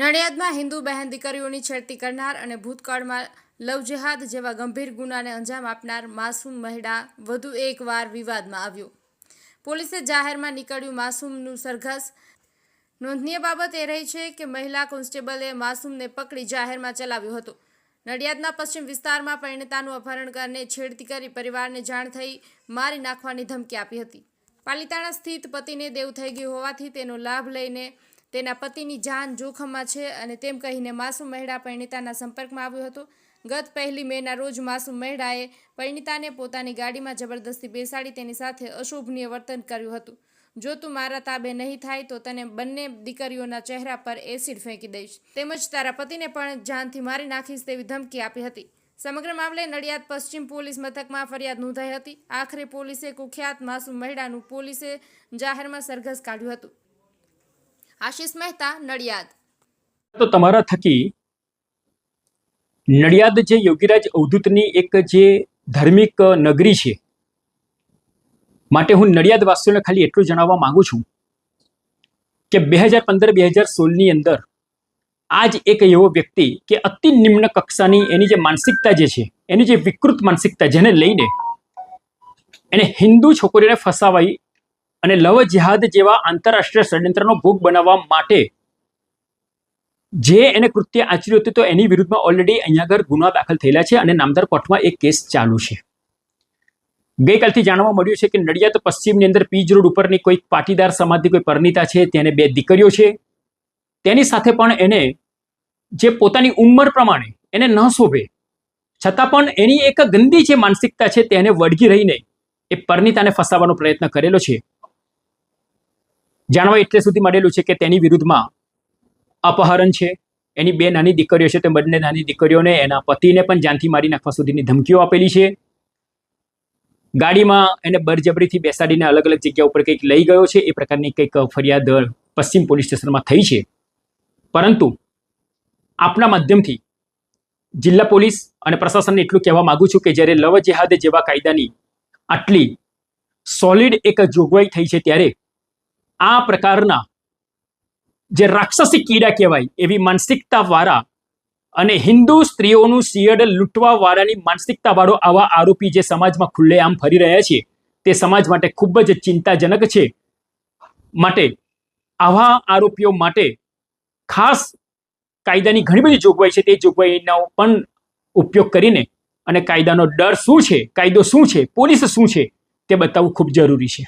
નડિયાદમાં હિન્દુ બહેન દીકરીઓની છેડતી કરનાર અને ભૂતકાળમાં લવજેહાદ જેવા ગંભીર ગુનાને અંજામ આપનાર માસૂમ મહિલા વધુ એકવાર વિવાદમાં આવ્યો. પોલીસે જાહેરમાં નીકળ્યું માસૂમનું સરઘસ. નોંધનીય બાબત એ રહી છે કે મહિલા કોન્સ્ટેબલે માસૂમને પકડી જાહેરમાં ચલાવ્યો હતો. નડિયાદના પશ્ચિમ વિસ્તારમાં પરિણતાનું અપહરણ કરીને છેડતી કરી પરિવારને જાણ થઈ મારી નાખવાની ધમકી આપી હતી. પાલિતાણા સ્થિત પતિને દેવ થઈ ગયું હોવાથી તેનો લાભ લઈને તેના પતિની જાન જોખમમાં છે અને તેમ કહીને માસુમ મહિલા પરિણીતાના સંપર્કમાં આવ્યો હતો. ગત પહેલી મેના રોજ માસુમ મહિલાએ પરિણીતાને પોતાની ગાડીમાં જબરદસ્તી બેસાડી તેની સાથે અશોભનીય વર્તન કર્યું હતું. જો તું મારા તાબે નહીં થાય તો તને બંને દીકરીઓના ચહેરા પર એસિડ ફેંકી દઈશ. તેમજ તારા પતિને પણ જાનથી મારી નાખીશ તેવી ધમકી આપી હતી. સમગ્ર મામલે નડિયાદ પશ્ચિમ પોલીસ મથકમાં ફરિયાદ નોંધાઈ હતી. આખરે પોલીસે કુખ્યાત માસુમ મહેડાનું પોલીસે જાહેરમાં સરઘસ કાઢ્યું હતું. આશિષ મહેતા, નડિયાદ. તો તમારા થકી નડિયાદ જે યોગીરાજ અવધૂતની એક જે ધાર્મિક નગરી છે, માટે હું નડિયાદ વાસીઓને ખાલી એટલું જણાવવા માંગુ છું કે બે હજાર પંદર બે હજાર સોળની અંદર આ જ એક એવો વ્યક્તિ કે અતિ નિમ્ન કક્ષાની એની જે માનસિકતા જે છે, એની જે વિકૃત માનસિકતા જેને લઈને એને હિન્દુ છોકરીઓને ફસાવાઈ અને લવ જિહાદ જેવા આંતરરાષ્ટ્રીય ષડયંત્રનો ભોગ બનાવવા માટે જે એને કૃત્ય આચર્યું હતું, તો એની વિરુદ્ધમાં ઓલરેડી અહીંયા આગળ ગુના દાખલ થયેલા છે અને નામદાર કોર્ટમાં એક કેસ ચાલુ છે. ગઈકાલથી જાણવા મળ્યું છે કે નડિયાદ પશ્ચિમની અંદર પીજ રોડ ઉપરની કોઈ પાટીદાર સમાજની કોઈ પરણિતા છે, તેને બે દીકરીઓ છે. તેની સાથે પણ એને જે પોતાની ઉંમર પ્રમાણે એને ન શોભે, છતાં પણ એની એક ગંદી જે માનસિકતા છે, તેને વળગી રહીને એ પરણિતાને ફસાવવાનો પ્રયત્ન કરેલો છે. જાણવા એટલે સુધી મળેલું છે કે તેની વિરુદ્ધમાં અપહરણ છે. એની બે નાની દીકરીઓ છે, તે બંને નાની દીકરીઓને એના પતિને પણ જાનથી મારી નાખવા સુધીની ધમકીઓ આપેલી છે. ગાડીમાં એને બરજબરીથી બેસાડીને અલગ અલગ જગ્યા ઉપર કંઈક લઈ ગયો છે, એ પ્રકારની કંઈક ફરિયાદ પશ્ચિમ પોલીસ સ્ટેશનમાં થઈ છે. પરંતુ આપના માધ્યમથી જિલ્લા પોલીસ અને પ્રશાસનને એટલું કહેવા માંગુ છું કે જ્યારે લવ જેહાદ જેવા કાયદાની આટલી સોલિડ એક જોગવાઈ થઈ છે ત્યારે આ પ્રકારના જે રાક્ષસી કીડા કહેવાય, એવી માનસિકતા વાળા અને હિન્દુ સ્ત્રીઓનું શિયડ લૂંટવા વાળાની માનસિકતા વાળો આવા આરોપી જે સમાજમાં ખુલ્લેઆમ ફરી રહ્યા છે, તે સમાજ માટે ખૂબ જ ચિંતાજનક છે. માટે આવા આરોપીઓ માટે ખાસ કાયદાની ઘણી બધી જોગવાઈ છે. તે જોગવાઈનો પણ ઉપયોગ કરીને અને કાયદાનો ડર શું છે, કાયદો શું છે, પોલીસ શું છે, તે બતાવવું ખૂબ જરૂરી છે.